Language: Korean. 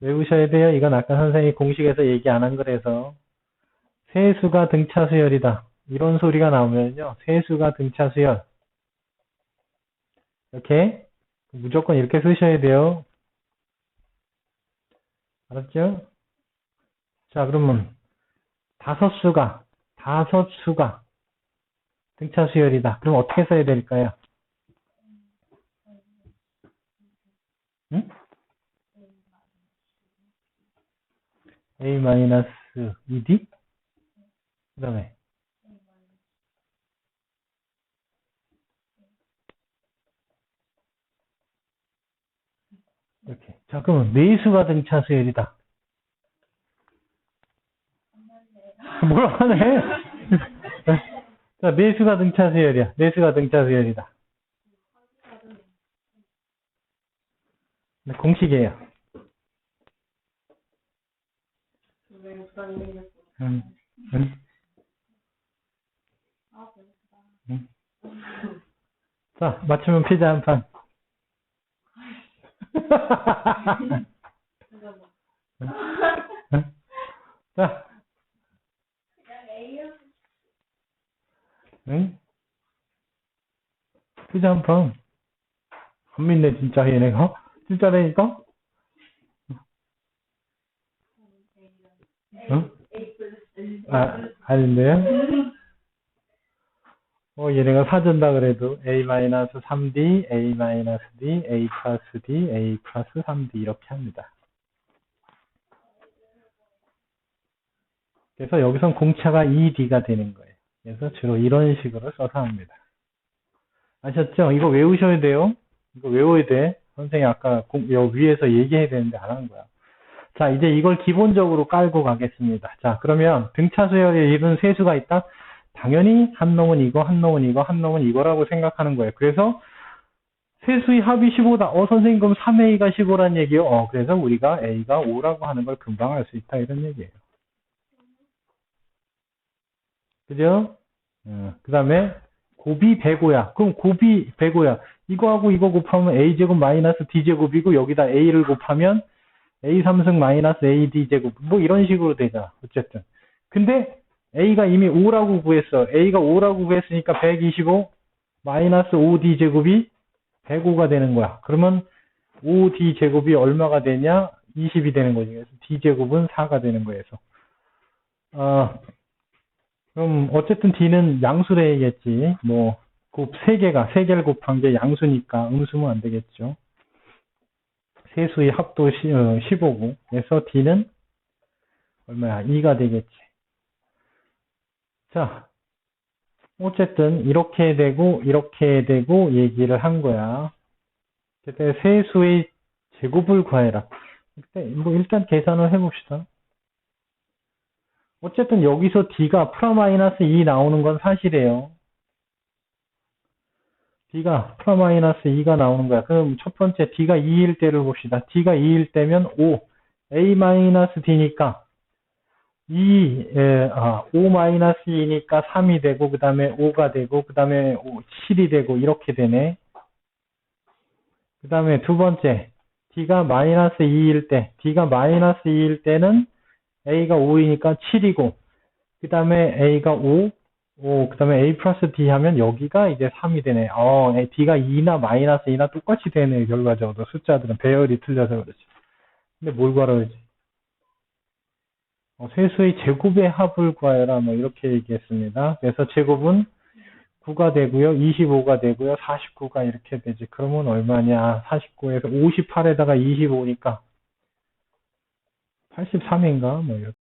외우셔야 돼요. 이건 아까 선생님이 공식에서 얘기 안 한 거라서. 세수가 등차 수열이다. 이런 소리가 나오면요. 세수가 등차 수열. 이렇게 무조건 이렇게 쓰셔야 돼요. 알았죠? 자, 그러면 다섯 수가 다섯 수가 등차 수열이다. 그럼 어떻게 써야 될까요? 응? A-2D? 그 다음에 이렇게. 자, 그러면 내수가 등차 수열이다. 뭐라 하네? 자, 내수가 등차 수열이야. 내수가 등차 수열이다. 네, 공식이에요. 자, 맞추면 피자 한 판. 자, 응? 피자 한 판. 안 믿네, 진짜, 얘네가. 진짜라니까? 응? 아, 아닌데요? 어, 얘네가 사준다 그래도 A-3D, A-D, A 플러스 D, A 플러스 3D 이렇게 합니다. 그래서 여기선 공차가 2D가 되는 거예요. 그래서 주로 이런 식으로 써서 합니다. 아셨죠? 이거 외우셔야 돼요. 이거 외워야 돼. 선생님 아까 공- 여 위에서 얘기해야 되는데 안 한 거야. 자, 이제 이걸 기본적으로 깔고 가겠습니다. 자, 그러면 등차 수열에 이룬 세수가 있다? 당연히 한 놈은 이거, 한 놈은 이거, 한 놈은 이거라고 생각하는 거예요. 그래서 세수의 합이 15다. 어, 선생님 그럼 3A가 15란 얘기요? 어, 그래서 우리가 A가 5라고 하는 걸 금방 알 수 있다. 이런 얘기예요. 그죠? 그 다음에 곱이 105야. 그럼 곱이 105야. 이거하고 이거 곱하면 A제곱 마이너스 D제곱이고 여기다 A를 곱하면 A 3승 마이너스 AD 제곱 뭐 이런 식으로 되잖아. 어쨌든. 근데 A가 이미 5라고 구했어. A가 5라고 구했으니까 125 마이너스 5D 제곱이 105가 되는 거야. 그러면 5D 제곱이 얼마가 되냐? 20이 되는 거지. 그래서 D 제곱은 4가 되는 거에서. 어, 그럼 어쨌든 D는 양수래야겠지. 뭐, 곱 3개가, 3개를 곱한 게 양수니까 음수면 안 되겠죠. 세수의 합도 15고, 그래서 D는 얼마야? 2가 되겠지. 자, 어쨌든 이렇게 되고, 이렇게 되고 얘기를 한 거야. 그때 세수의 제곱을 구해라. 뭐 일단 계산을 해봅시다. 어쨌든 여기서 D가 프라마이너스 2 나오는 건 사실이에요. D가 프라마이너스 2가 나오는 거야. 그럼 첫 번째 D가 2일 때를 봅시다. D가 2일 때면 5, A 마이너스 D니까 2, 에, 아, 5 마이너스 2니까 3이 되고 그 다음에 5가 되고 그 다음에 7이 되고 이렇게 되네. 그 다음에 두 번째 D가 마이너스 2일 때 D가 마이너스 2일 때는 A가 5이니까 7이고 그 다음에 A가 5 오, 그 다음에 A 플러스 D 하면 여기가 이제 3이 되네. 어, D가 2나 마이너스 2나 똑같이 되네, 결과적으로. 숫자들은 배열이 틀려서 그렇지. 근데 뭘 구하라 그러지? 어, 세수의 제곱의 합을 구하여라, 뭐, 이렇게 얘기했습니다. 그래서 제곱은 9가 되고요, 25가 되고요, 49가 이렇게 되지. 그러면 얼마냐? 49에서 58에다가 25니까 83인가? 뭐, 이렇게.